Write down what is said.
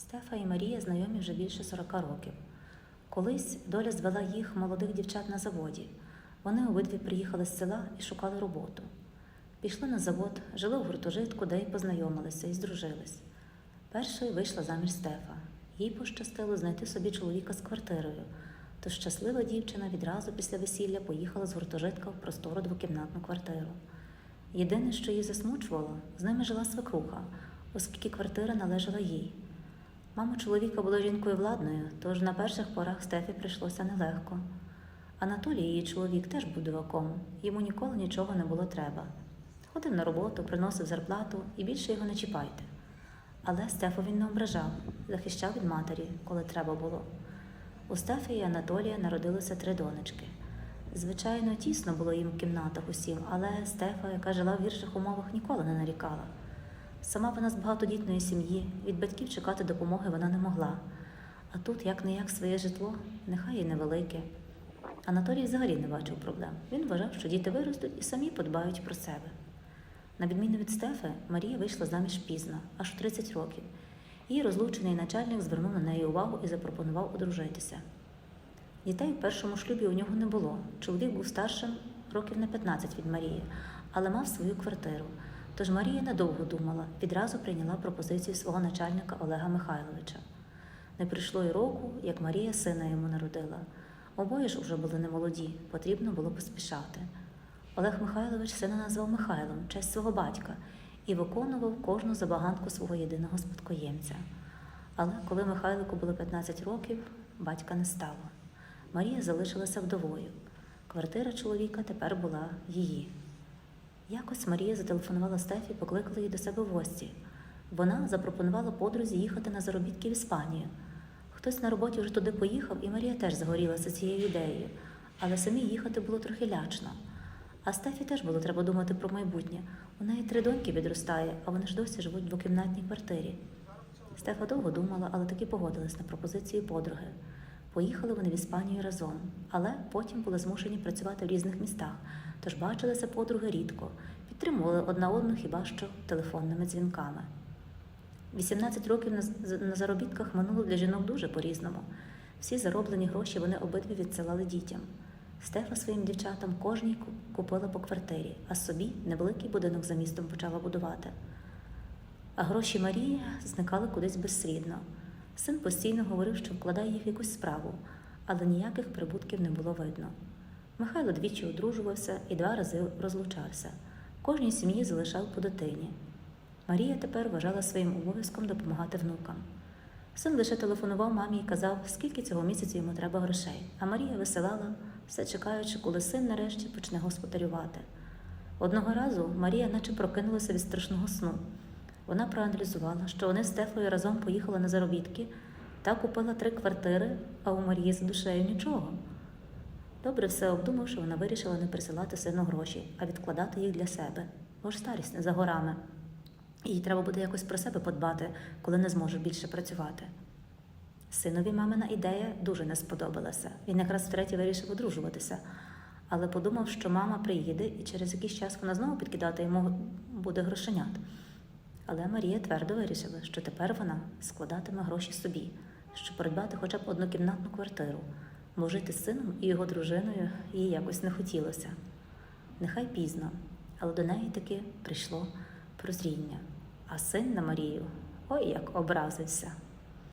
Стефа і Марія знайомі вже більше 40 років. Колись доля звела їх, молодих дівчат, на заводі. Вони обидві приїхали з села і шукали роботу. Пішли на завод, жили в гуртожитку, де й познайомилися і здружились. Першою вийшла заміж Стефа. Їй пощастило знайти собі чоловіка з квартирою, тож щаслива дівчина відразу після весілля поїхала з гуртожитка в простору двокімнатну квартиру. Єдине, що її засмучувало, з ними жила свекруха, оскільки квартира належала їй. Мама чоловіка була жінкою владною, тож на перших порах Стефі прийшлося нелегко. Анатолій, її чоловік, теж був диваком, йому ніколи нічого не було треба. Ходив на роботу, приносив зарплату і більше його не чіпайте. Але Стефу він не ображав, захищав від матері, коли треба було. У Стефі і Анатолія народилося три донечки. Звичайно, тісно було їм в кімнатах усім, але Стефа, яка жила в гірших умовах, ніколи не нарікала. Сама вона з багатодітної сім'ї, від батьків чекати допомоги вона не могла. А тут, як не як своє житло, нехай і невелике. Анатолій взагалі не бачив проблем. Він вважав, що діти виростуть і самі подбають про себе. На відміну від Стефи, Марія вийшла заміж пізно, аж у 30 років. Її розлучений начальник звернув на неї увагу і запропонував одружитися. Дітей в першому шлюбі у нього не було. Чоловік був старшим років на 15 від Марії, але мав свою квартиру. Тож Марія недовго думала, відразу прийняла пропозицію свого начальника Олега Михайловича. Не прийшло й року, як Марія сина йому народила. Обоє ж уже були немолоді, потрібно було поспішати. Олег Михайлович сина назвав Михайлом, честь свого батька, і виконував кожну забаганку свого єдиного спадкоємця. Але коли Михайлику було 15 років, батька не стало. Марія залишилася вдовою. Квартира чоловіка тепер була її. Якось Марія зателефонувала Стефі, покликала її до себе в гості. Вона запропонувала подрузі їхати на заробітки в Іспанію. Хтось на роботі вже туди поїхав, і Марія теж загорілася цією ідеєю, але самі їхати було трохи лячно. А Стефі теж було треба думати про майбутнє. У неї три доньки відростає, а вони ж досі живуть в двокімнатній квартирі. Стефа довго думала, але таки погодилась на пропозицію подруги. Поїхали вони в Іспанію разом, але потім були змушені працювати в різних містах, тож бачилися подруги рідко, підтримували одна одну хіба що телефонними дзвінками. 18 років на, заробітках минуло для жінок дуже по-різному. Всі зароблені гроші вони обидві відсилали дітям. Стефа своїм дівчатам кожній купила по квартирі, а собі невеликий будинок за містом почала будувати. А гроші Марії зникали кудись безслідно. Син постійно говорив, що вкладає їх в якусь справу, але ніяких прибутків не було видно. Михайло двічі одружувався і два рази розлучався. Кожній сім'ї залишав по дитині. Марія тепер вважала своїм обов'язком допомагати внукам. Син лише телефонував мамі і казав, скільки цього місяця йому треба грошей, а Марія висилала, все чекаючи, коли син нарешті почне господарювати. Одного разу Марія наче прокинулася від страшного сну. Вона проаналізувала, що вони з Стефою разом поїхали на заробітки та купила три квартири, а у Марії за душею нічого. Добре все обдумавши, вона вирішила не присилати сину гроші, а відкладати їх для себе, бо ж старість не за горами. Їй треба буде якось про себе подбати, коли не зможе більше працювати. Синові мамина ідея дуже не сподобалася. Він якраз втретє вирішив одружуватися, але подумав, що мама приїде і через якийсь час вона знову підкидати йому буде грошенят. Але Марія твердо вирішила, що тепер вона складатиме гроші собі, щоб придбати хоча б однокімнатну квартиру, бо жити з сином і його дружиною їй якось не хотілося. Нехай пізно, але до неї таки прийшло прозріння. А син на Марію ой як образився.